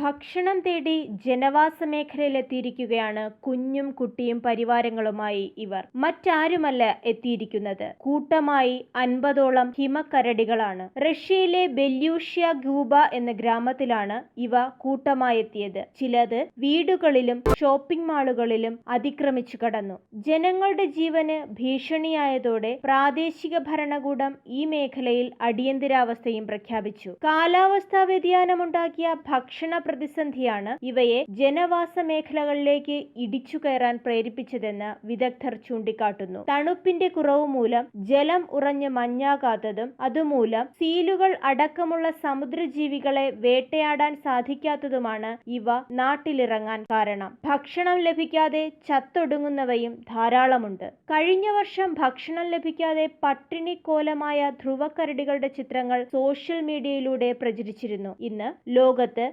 ഭക്ഷണം തേടി ജനവാസ മേഖലയിലെത്തിയിരിക്കുകയാണ് കുഞ്ഞും കുട്ടിയും പരിവാരങ്ങളുമായി ഇവർ. മറ്റാരുമല്ല എത്തിയിരിക്കുന്നത്. കൂട്ടമായി അൻപതോളം ഹിമക്കരടികളാണ്. റഷ്യയിലെ ബെല്യൂഷ്യ ഗൂബ എന്ന ഗ്രാമത്തിലാണ് ഇവ കൂട്ടമായി എത്തിയത് ചിലത് വീടുകളിലും ഷോപ്പിംഗ് മാളുകളിലും അതിക്രമിച്ചു കടന്നു. ജനങ്ങളുടെ ജീവന് ഭീഷണിയായതോടെ പ്രാദേശിക ഭരണകൂടം ഈ മേഖലയിൽ അടിയന്തരാവസ്ഥയും പ്രഖ്യാപിച്ചു. കാലാവസ്ഥാ വ്യതിയാനമുണ്ടാക്കിയ ഭക്ഷണ പ്രതിസന്ധിയാണ് ഇവയെ ജനവാസ മേഖലകളിലേക്ക് ഇടിച്ചു കയറാൻ പ്രേരിപ്പിച്ചതെന്ന് വിദഗ്ധർ ചൂണ്ടിക്കാട്ടുന്നു. തണുപ്പിന്റെ കുറവ് മൂലം ജലം ഉറഞ്ഞ് മഞ്ഞാകാത്തതും അതുമൂലം സീലുകൾ അടക്കമുള്ള സമുദ്രജീവികളെ വേട്ടയാടാൻ സാധിക്കാത്തതുമാണ് ഇവ നാട്ടിലിറങ്ങാൻ കാരണം. ഭക്ഷണം ലഭിക്കാതെ ചത്തൊടുങ്ങുന്നവയും ധാരാളമുണ്ട്. കഴിഞ്ഞ വർഷം ഭക്ഷണം ലഭിക്കാതെ പട്ടിണിക്കോലമായ ധ്രുവക്കരടികളുടെ ചിത്രങ്ങൾ സോഷ്യൽ മീഡിയയിലൂടെ പ്രചരിച്ചിരുന്നു. ഇന്ന് ലോകത്ത്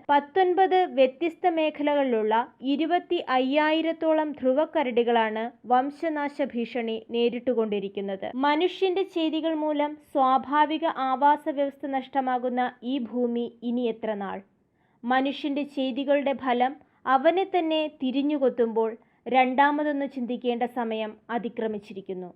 പത്തൊൻപത് വ്യത്യസ്ത മേഖലകളിലുള്ള ഇരുപത്തി അയ്യായിരത്തോളം ധ്രുവക്കരടികളാണ് വംശനാശ ഭീഷണി നേരിട്ടുകൊണ്ടിരിക്കുന്നത്. മനുഷ്യന്റെ ചെയ്തികൾ മൂലം സ്വാഭാവിക ആവാസ വ്യവസ്ഥ നഷ്ടമാകുന്ന ഈ ഭൂമി ഇനി എത്ര നാൾ? മനുഷ്യന്റെ ചെയ്തികളുടെ ഫലം അവനെ തന്നെ തിരിഞ്ഞുകൊത്തുമ്പോൾ രണ്ടാമതൊന്ന് ചിന്തിക്കേണ്ട സമയം അതിക്രമിച്ചിരിക്കുന്നു.